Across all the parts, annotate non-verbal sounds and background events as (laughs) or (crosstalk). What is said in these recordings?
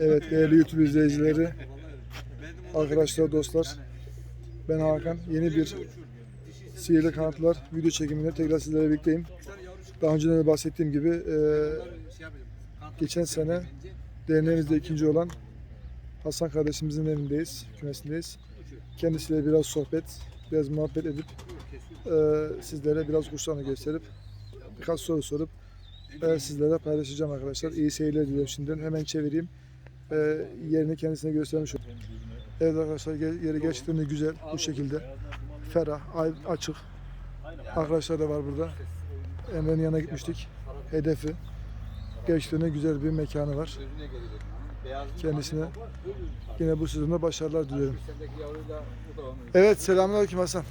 Evet değerli YouTube izleyicileri, arkadaşlar, dostlar. Ben Hakan. Yeni bir Sihirli Kanatlar video çekiminde tekrar sizlerle birlikteyim. Daha önce de bahsettiğim gibi e, geçen sene derneğimizde ikinci olan Hasan kardeşimizin evindeyiz, kümesindeyiz. Kendisiyle biraz sohbet, biraz muhabbet edip e, sizlere biraz kuşlarını gösterip birkaç soru sorup e, sizlere paylaşacağım arkadaşlar. İyi seyirler diliyorum şimdiden. Hemen çevireyim. E, yerini kendisine göstermiş oldum. Evet arkadaşlar yeri gerçekten de güzel bu şekilde. Ferah, açık. Arkadaşlar da var burada. Emre'nin yanına gitmiştik. Hedefi. Gerçekten de güzel bir mekanı var. Kendisine yine bu sezonda başarılar diliyorum. Evet selamünaleyküm Hasan.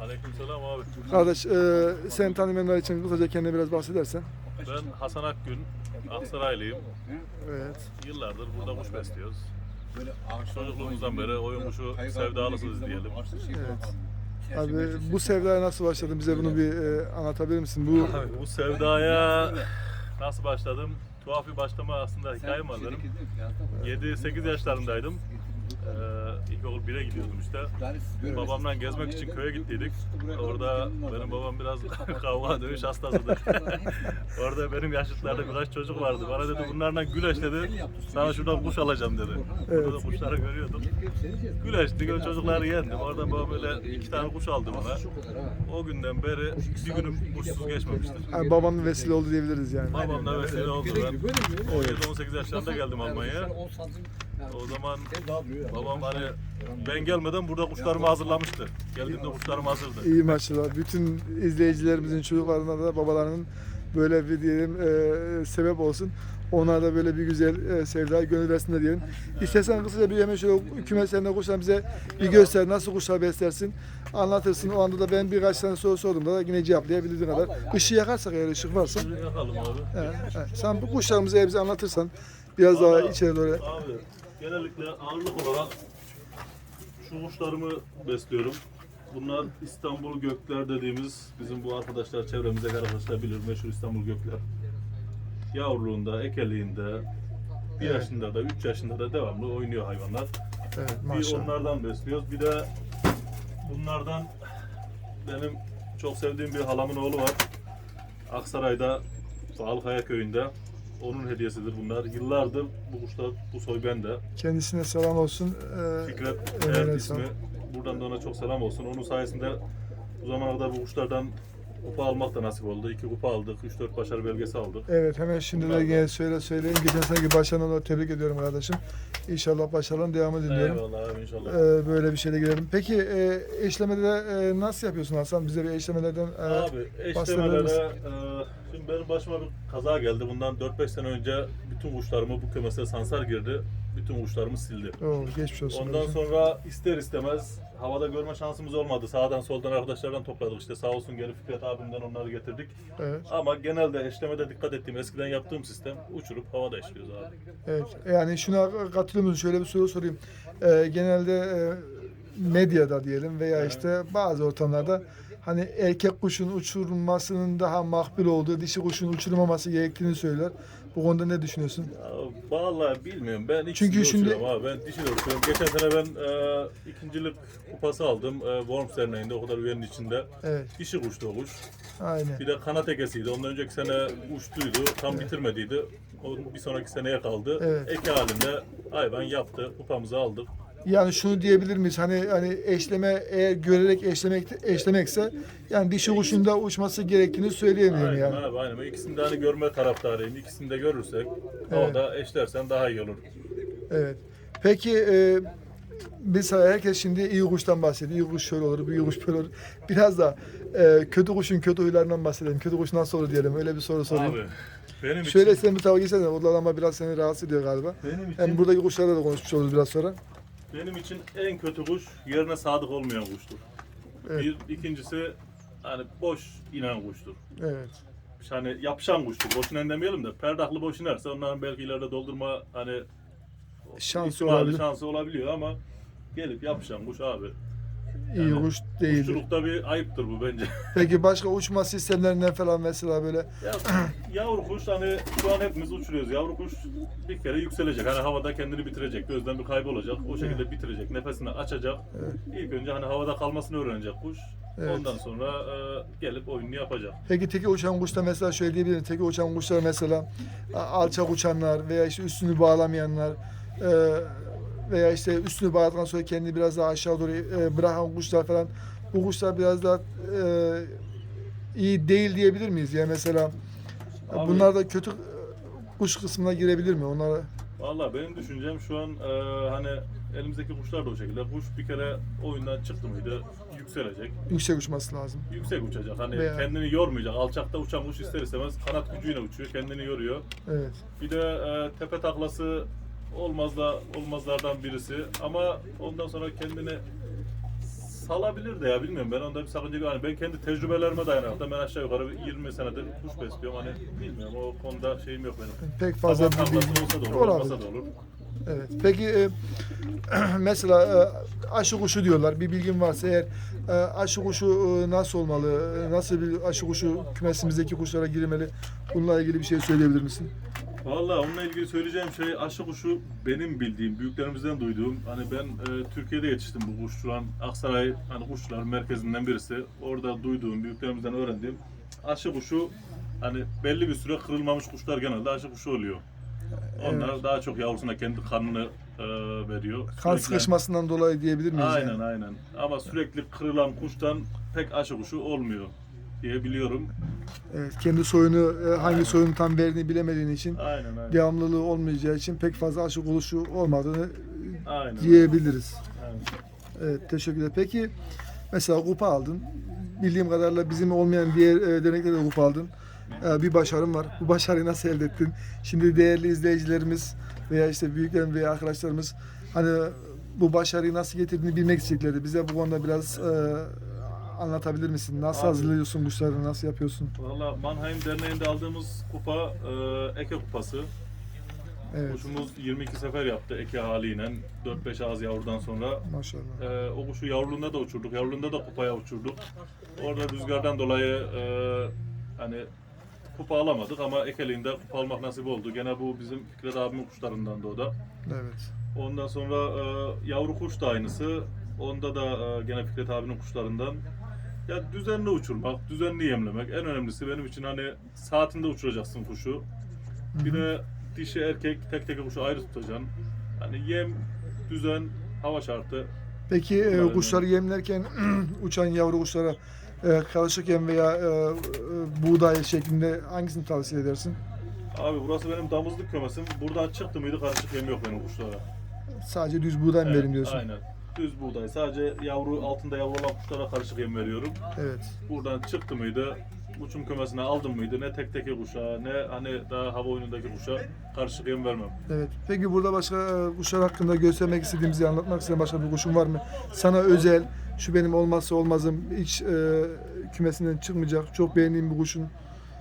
Aleykümselam abi. Kardeş e, seni tanımayanlar için kısaca kendine biraz bahsedersen. Ben Hasan Akgün, Aksaraylıyım. Evet. Yıllardır burada kuş besliyoruz. Çocukluğumuzdan beri oyun kuşu sevdalısınız diyelim. Evet. Abi bu sevdaya nasıl başladın? Bize bunu bir e, anlatabilir misin? Bu Bu sevdaya nasıl başladım? Tuhaf bir başlama aslında hikayem var benim. 7-8 yaşlarındaydım. Ee, ilkokul 1'e gidiyordum işte. Babamla gezmek için köye gittiydik. Orada benim babam biraz kavga dövüş hastasıdır. Orada benim yaşıtlarda birkaç çocuk vardı. Bana dedi bunlarla güleş dedi. Sana şuradan kuş alacağım dedi. Burada da kuşları görüyordum. Güleştik, o çocukları yendim. Oradan babam böyle iki tane kuş aldı bana. O günden beri bir günüm kuşsuz geçmemiştir. yani babanın vesile oldu diyebiliriz yani. Babamla vesile oldu ben. 17-18 yaşlarında geldim Almanya'ya. O zaman babam hani ben gelmeden burada kuşlarımı hazırlamıştı. Geldiğimde kuşlarım hazırdı. İyi maşallah. Bütün izleyicilerimizin çocuklarına da babalarının böyle bir diyelim e, sebep olsun. Onlar da böyle bir güzel e, sevda gönül versinler diyelim. İstersen kısaca bir hemen şöyle kümeslerinde kuşlar bize bir göster. Nasıl kuşlar beslersin? Anlatırsın. O anda da ben birkaç tane soru sorduğumda da yine cevaplayabildiğin kadar. Işığı yakarsak eğer ışık varsa. Yakalım abi. Evet, evet. Sen bu kuşlarımızı eğer bize anlatırsan biraz daha içeri doğru. Abi genellikle ağırlık olarak şu kuşlarımı besliyorum. Bunlar İstanbul Gökler dediğimiz bizim bu arkadaşlar çevremizdeki arkadaşlar bilir meşhur İstanbul Gökler. Yavruluğunda, ekeliğinde, bir yaşında da, üç yaşında da devamlı oynuyor hayvanlar. Evet Bir maşallah. onlardan besliyoruz. Bir de bunlardan benim çok sevdiğim bir halamın oğlu var. Aksaray'da Bağlıkaya köyünde. Onun hediyesidir bunlar. Yıllardır bu kuşlar, bu soy bende. Kendisine selam olsun. Ee, Fikret selam. ismi. Buradan da ona çok selam olsun. Onun sayesinde bu zamana kadar bu kuşlardan kupa almak da nasip oldu. İki kupa aldık, 3-4 başarı belgesi aldık. Evet hemen şimdi de gene söyle söyleyeyim. Geçen seneki başarılarını tebrik ediyorum kardeşim. İnşallah başarıların devamı diliyorum. Eyvallah abi inşallah. Ee, böyle bir şeyle girelim. Peki e, eşlemede de, e, nasıl yapıyorsun Hasan? Bize bir eşlemelerden e, Abi bahsedebilir eşlemelere, misin? e, şimdi benim başıma bir kaza geldi. Bundan 4-5 sene önce bütün kuşlarımı bu kümese sansar girdi. Bütün kuşlarımı sildi. Oo, geçmiş olsun. Ondan kardeşim. sonra ister istemez havada görme şansımız olmadı. Sağdan soldan arkadaşlardan topladık işte sağ olsun geri Fikret abimden onları getirdik. Evet, Ama genelde eşlemede dikkat ettiğim eskiden yaptığım sistem uçurup havada eşliyoruz abi. evet. Yani şuna katılıyor musun? Şöyle bir soru sorayım. E, genelde e, medyada diyelim veya işte bazı ortamlarda hani erkek kuşun uçurulmasının daha makbul olduğu, dişi kuşun uçurulmaması gerektiğini söyler. Bu konuda ne düşünüyorsun? Ya, vallahi bilmiyorum ben Çünkü şimdi- abi ben dişi de uçuruyorum. Geçen sene ben e, ikincilik kupası aldım. E, Worms Derneği'nde o kadar üyenin içinde. Evet, Dişi kuştu o kuş. aynen. Bir de kanat ekesiydi. Ondan önceki sene uçtuydu. Tam bitirmediydi. O bir sonraki seneye kaldı. Evet. Eke halinde hayvan yaptı. Kupamızı aldık. Yani şunu diyebilir miyiz? Hani hani eşleme eğer görerek eşlemek eşlemekse yani dişi kuşun da uçması gerektiğini söyleyemiyorum Aynen yani. abi aynen. İkisini de hani görme taraftarıyım. İkisini de görürsek havada eşlersen daha iyi olur. Evet. Peki e, mesela herkes şimdi iyi kuştan bahsediyor. İyi kuş şöyle olur, iyi kuş böyle olur. Biraz da e, kötü kuşun kötü huylarından bahsedelim. Kötü kuş nasıl olur diyelim. Öyle bir soru sorayım. Abi benim Şöyle için, sen bir tarafa geçsene. Orada ama biraz seni rahatsız ediyor galiba. benim için, Hem buradaki kuşlarla da konuşmuş oluruz biraz sonra. Benim için en kötü kuş yerine sadık olmayan kuştur. Evet. Bir, ikincisi hani boş inen kuştur. Evet. Hani yapışan kuştur. Boş inen demeyelim de perdaklı boş inerse onların belki ileride doldurma hani Şansı olabilir. şansı olabiliyor ama gelip yapışan kuş abi iyi Yani kuş değildir. Kuşçulukta bir ayıptır bu bence. (laughs) Peki başka uçma sistemlerinden falan mesela böyle Ya, yavru kuş hani şu an hepimiz uçuruyoruz. Yavru kuş bir kere yükselecek. Hani havada kendini bitirecek. Gözden bir kaybolacak. O şekilde bitirecek. Nefesini açacak. İlk önce hani havada kalmasını öğrenecek kuş. Evet. Ondan sonra e, gelip oyununu yapacak. Peki teki uçan kuşta mesela şöyle diyebilirim. Teki uçan kuşlar mesela a- alçak uçanlar veya işte üstünü bağlamayanlar e, veya işte üstünü bağladıktan sonra kendini biraz daha aşağı doğru e, bırakan kuşlar falan bu kuşlar biraz daha e, iyi değil diyebilir miyiz? Yani mesela Abi- bunlar da kötü kuş kısmına girebilir mi? Onlara Valla benim düşüncem şu an e, hani elimizdeki kuşlar da o şekilde. Kuş bir kere oyundan çıktı mıydı yükselecek. yüksek uçması lazım. Yüksek uçacak. Hani Veya- kendini yormayacak. Alçakta uçan kuş ister istemez kanat gücüyle uçuyor. Kendini yoruyor. Evet. Bir de e, tepe taklası olmaz da olmazlardan birisi. Ama ondan sonra kendini salabilir de ya bilmiyorum ben onda bir sakınca yok. Hani ben kendi tecrübelerime dayanarak da ben aşağı yukarı bir 20 senedir kuş besliyorum. Hani bilmiyorum o konuda şeyim yok benim. Pek fazla bir bilgim olsa da olur, olmasa da olur. Evet. Peki e, (clears throat) mesela e, aşı kuşu diyorlar. Bir bilgin varsa eğer e, aşı kuşu e, nasıl olmalı? E, Nasıl bir aşı kuşu kümesimizdeki kuşlara girmeli? Bununla ilgili bir şey söyleyebilir misin? Valla onunla ilgili söyleyeceğim şey aşı kuşu benim bildiğim, büyüklerimizden duyduğum. Hani ben e, Türkiye'de yetiştim bu kuşçulan Aksaray hani kuşçular merkezinden birisi. Orada duyduğum, büyüklerimizden öğrendiğim aşı kuşu hani belli bir süre kırılmamış kuşlar genelde aşı kuşu oluyor. Onlar daha çok yavrusuna kendi kanını e, veriyor. Kan Sürekli- sıkışmasından dolayı diyebilir miyiz? Aynen yani? aynen. Ama sürekli kırılan kuştan pek aşı kuşu olmuyor diye biliyorum. Evet, kendi soyunu e, hangi soyunu tam verdiğini bilemediğin için Aynen aynen. devamlılığı olmayacağı için pek fazla aşı oluşu olmadığını Aynen. diyebiliriz. Aynen. Evet, teşekkürler. Peki mesela kupa aldın. Bildiğim kadarıyla bizim olmayan diğer e, derneklerde de kupa aldın. E, bir başarın var. Bu başarıyı nasıl elde ettin? Şimdi değerli izleyicilerimiz veya işte büyüklerim veya arkadaşlarımız hani bu başarıyı nasıl getirdiğini bilmek istedikleri. Bize bu konuda biraz e, anlatabilir misin? Nasıl Abi- hazırlıyorsun kuşları? Nasıl yapıyorsun? Valla Mannheim Derneği'nde aldığımız kupa e, Eke kupası. Evet. Kuşumuz 22 sefer yaptı Eke haliyle 4-5 ağız yavrudan sonra. Maşallah. E, o kuşu yavruluğunda da uçurduk, yavruluğunda da kupaya uçurduk. Orada rüzgardan dolayı e, hani kupa alamadık ama Ekeliğinde kupa almak nasip oldu. Gene bu bizim Fikret abimin kuşlarından da o da. Evet. Ondan sonra e, yavru kuş da aynısı. Onda da e, gene Fikret abinin kuşlarından. Ya düzenli uçurmak, düzenli yemlemek. En önemlisi benim için hani saatinde uçuracaksın kuşu. Bir de dişi erkek tek tek kuşu ayrı tutacaksın. Hani yem, düzen, hava şartı. Peki e, kuşları yemlerken (clears throat) uçan yavru kuşlara e, karışık yem veya e, e, buğday şeklinde hangisini tavsiye edersin? Abi burası benim damızlık kümesim. Buradan çıktı mıydı karışık yem yok benim kuşlara. Sadece düz buğday mı verin diyorsun? Aynen. Düz buğday. Sadece yavru altında yavru olan kuşlara karışık yem veriyorum. Evet. buradan çıktı mıydı uçum kümesine aldım mıydı ne tek teke kuşa ne hani daha hava oyunundaki kuşa karışık yem vermem. Evet. Peki burada başka e, kuşlar hakkında göstermek istediğimizi anlatmak istediğin başka bir kuşun var mı? Sana özel, şu benim olmazsa olmazım, hiç e, kümesinden çıkmayacak, çok beğendiğim bir kuşun.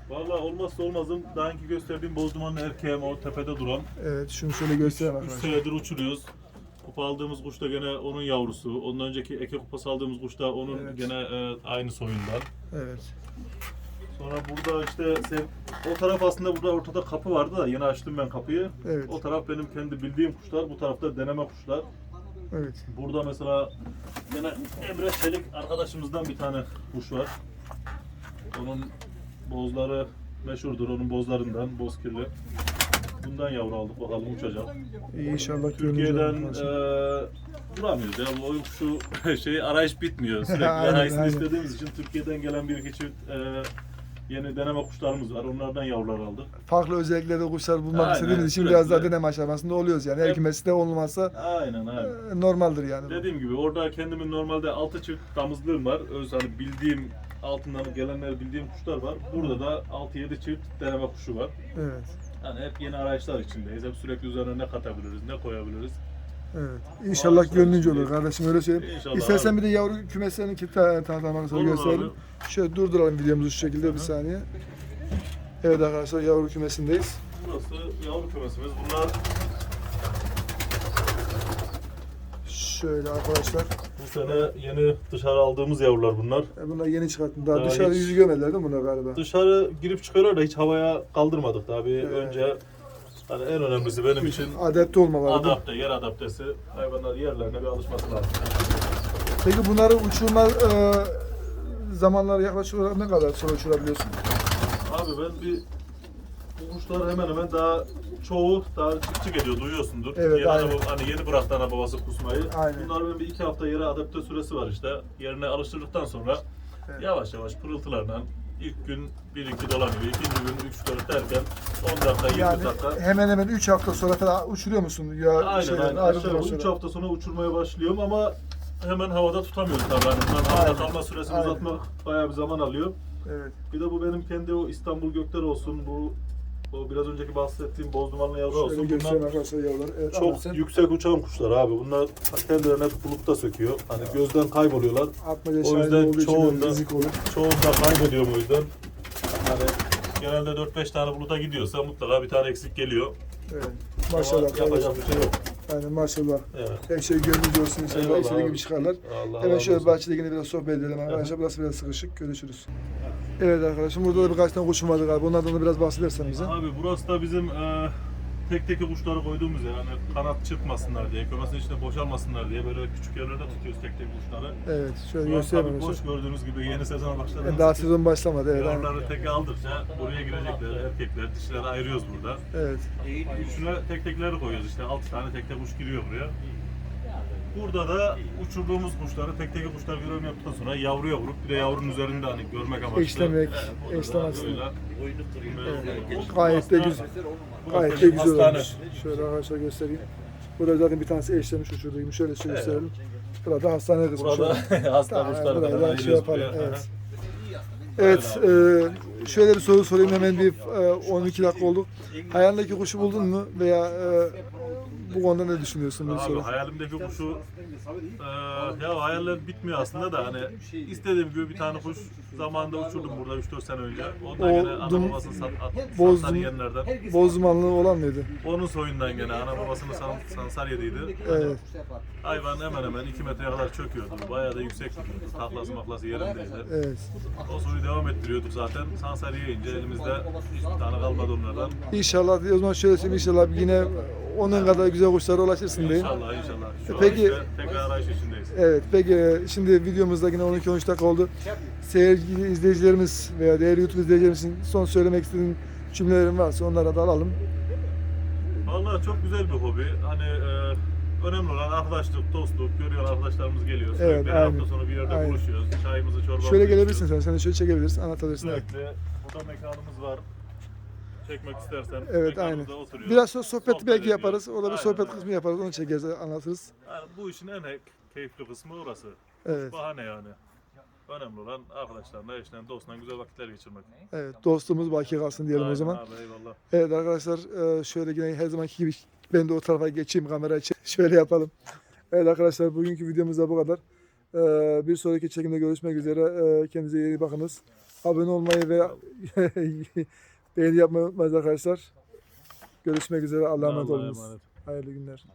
Valla olmazsa olmazım daha önce gösterdiğim bozdumanlı erkeğim o tepede duran. Evet, şunu şöyle göstereyim 3 arkadaşlar. senedir uçuruyoruz. Kupa aldığımız kuş da gene onun yavrusu. Ondan önceki eke kupası aldığımız kuş da onun Evet. gene e, aynı soyundan. Evet. Sonra burada işte sen, o taraf aslında burada ortada kapı vardı da yeni açtım ben kapıyı. Evet. O taraf benim kendi bildiğim kuşlar. Bu tarafta deneme kuşlar. Evet. Burada mesela yine Emre Çelik arkadaşımızdan bir tane kuş var. Onun bozları meşhurdur, onun bozlarından, bozkirli. Bundan yavru aldık bakalım uçacak. İyi inşallah Türkiye'den olur. eee duramıyoruz ya bu kuşu (laughs) şey arayış bitmiyor. (laughs) Sürekli Aynen, arayışını aynen. istediğimiz için Türkiye'den gelen bir iki çift eee, yeni deneme kuşlarımız var. Onlardan yavrular aldık. farklı özelliklerde kuşlar bulmak Aynen, istediğimiz için biraz daha deneme aşamasında oluyoruz yani. Her Hep- kümesi de olmazsa Aynen aynen. e, normaldir yani. Dediğim gibi orada kendimin normalde 6 çift damızlığım var. Öz hani bildiğim altından gelenler bildiğim kuşlar var. Burada da 6-7 çift deneme kuşu var. Evet. Yani hep yeni arayışlar içindeyiz. Hep sürekli üzerine ne katabiliriz, ne koyabiliriz. Evet. İnşallah Ağaçlar gönlünce olur kardeşim öyle söyleyeyim. İnşallah İstersen abi. bir de yavru kümeslerini ki ta- tanıtmak sonra Olur gösterelim. abi. Şöyle durduralım videomuzu şu şekilde bir saniye. Evet arkadaşlar yavru kümesindeyiz. Burası yavru kümesimiz. Bunlar Şöyle arkadaşlar. Bu sene yeni dışarı aldığımız yavrular bunlar. E, Bunlar yeni çıkarttım. Daha Daha dışarı hiç- yüzü görmediler değil mi bunlar galiba? Dışarı girip çıkıyorlar da hiç havaya kaldırmadık tabii. Evet. Önce hani en önemlisi benim için Adapte olmaları. değil mi? adapte, yer adaptesi. Hayvanlar yerlerine bir alışması lazım. Peki bunları uçurma e, zamanları yaklaşık olarak ne kadar sonra uçurabiliyorsun? Abi ben bir bu kuşlar hemen hemen daha çoğu daha çık çık ediyor duyuyorsundur. Evet, Yeni aynen. ana- hani yeni bıraktı ana babası kusmayı. Aynen. Bunlar benim bir iki hafta yere adapte süresi var işte. Yerine alıştırdıktan sonra Evet. yavaş yavaş pırıltılarla ilk gün 1-2 dolanıyor, ikinci gün 3-4 derken 10 dakika 20 Yani dakika. hemen hemen 3 hafta sonra falan uçuruyor musun? Ya Aynen şeyden, aynen. Aşağı 3 sonra. hafta sonra uçurmaya başlıyorum ama hemen havada tutamıyoruz tabii. Hani bunların havada Aynen. kalma süresini Aynen. uzatmak bayağı bir zaman alıyor. Evet. Bir de bu benim kendi o İstanbul Gökler olsun, bu o biraz önceki bahsettiğim bozdumanlı yavru Şöyle olsun. göstereyim Bunlar arkadaşlar yavrular. Evet, çok ama sen yüksek uçan kuşlar abi. Bunlar kendilerini hep bulutta söküyor. Hani gözden kayboluyorlar. atmaca O şahidi yüzden olduğu için çoğunda- fizik olur. Çoğunda kaybediyorum o yüzden. Hani genelde 4-5 tane buluta gidiyorsa mutlaka bir tane eksik geliyor. Evet. Ama Maşallah. yapacak kardeşim. bir şey yok. Aynen maşallah. Evet. Her şey gönlünüzce olsun inşallah. Eyvallah İstediğin abi. gibi çıkarlar. Allah Hemen razı şöyle olsun. bahçede yine biraz sohbet edelim arkadaşlar. Burası biraz sıkışık. Görüşürüz. Evet arkadaşım burada da birkaç tane kuşum vardı galiba. Onlardan da biraz bahsedersen bize. Abi burası da bizim e, tek tek kuşları koyduğumuz yer. Hani kanat çırpmasınlar diye, kümesin içinde boşalmasınlar diye böyle küçük yerlerde tutuyoruz tek tek kuşları. Evet şöyle göstereyim tabii boş gördüğünüz gibi yeni sezona başladı. Yani daha sezon başlamadı evet. Yavruları teke aldıkça buraya girecekler erkekler, dişileri ayırıyoruz burada. Evet. Üçüne tek tekleri koyuyoruz işte 6 tane tek tek kuş giriyor buraya. Burada da uçurduğumuz kuşları tek tek kuşlar görevini yaptıktan sonra yavruya vurup bir de yavrunun üzerinde hani görmek amaçlı. Eşlemek, burada da eşlem açısından. böyle- Evet. Gayet de güzel. Gayet de güzel Hastane. olmuş. Şöyle arkadaşlar göstereyim. Burada zaten bir tanesi eşlemiş uçurduymuş. Şöyle şöyle gösterelim. Burada hastane kısmı. Burada (laughs) hasta burayı falan da şey yapalım. Evet. Evet, e, şöyle bir soru sorayım hemen bir e, 12 dakika oldu. Hayalindeki kuşu buldun mu veya e, bu konuda ne düşünüyorsun Abi soru? hayalimdeki kuşu eee ya hayaller bitmiyor aslında da hani istediğim gibi bir tane kuş zamanında uçurdum burada 3-4 sene önce. Ondan O gene ana babasını sat, at, bozdum. sansar yiyenlerden. Bozdumanlı olan mıydı? Onun soyundan gene ana babasını san, sansar yediydi. Evet. Hayvan hemen hemen 2 metreye kadar çöküyordu. Bayağı da yüksek taklası maklası yerindeydi. Evet. O soyu devam ettiriyorduk zaten. Sansar yiyince elimizde hiçbir tane kalmadı onlardan. İnşallah o zaman şöyle söyleyeyim inşallah yine onun kadar güzel kuşlara ulaşırsın diyeyim. İnşallah inşallah. Şu Peki- an işte tekrar arayış içindeyiz. Evet peki e, şimdi videomuzda yine 12-13 dakika oldu. Sevgili izleyicilerimiz veya değerli YouTube izleyicilerimizin son söylemek istediğin cümlelerin varsa onlara da alalım. Vallahi çok güzel bir hobi. Hani e, önemli olan arkadaşlık, dostluk. Görüyor arkadaşlarımız geliyor. Sürekli Evet, her aynen. hafta sonu bir yerde Aynen. buluşuyoruz. Çayımızı, çorbamızı Şöyle gelebilirsin sen, sen de şöyle çekebilirsin, anlatabilirsin. Evet. Sürekli burada mekanımız var. Çekmek istersen Evet oturuyoruz. Biraz sonra sohbet belki yaparız. Orada bir sohbet kısmı yaparız. Onu çekeriz, anlatırız. Yani bu işin en keyifli kısmı orası. Evet. Bahane yani. Önemli olan arkadaşlarla, eşle, dostla güzel vakitler geçirmek. Evet. Dostluğumuz baki kalsın diyelim o Aynen zaman. Abi, eyvallah. Evet arkadaşlar e, şöyle yine her zamanki gibi ben de o tarafa geçeyim kamerayı (laughs) şöyle yapalım. Evet arkadaşlar bugünkü videomuz da bu kadar. E, Bir sonraki çekimde görüşmek üzere. E, Kendinize iyi bakınız. Abone olmayı ve (laughs) beğeni yapmayı unutmayın arkadaşlar. Görüşmek üzere. Allah'a emanet olunuz. Hayırlı günler.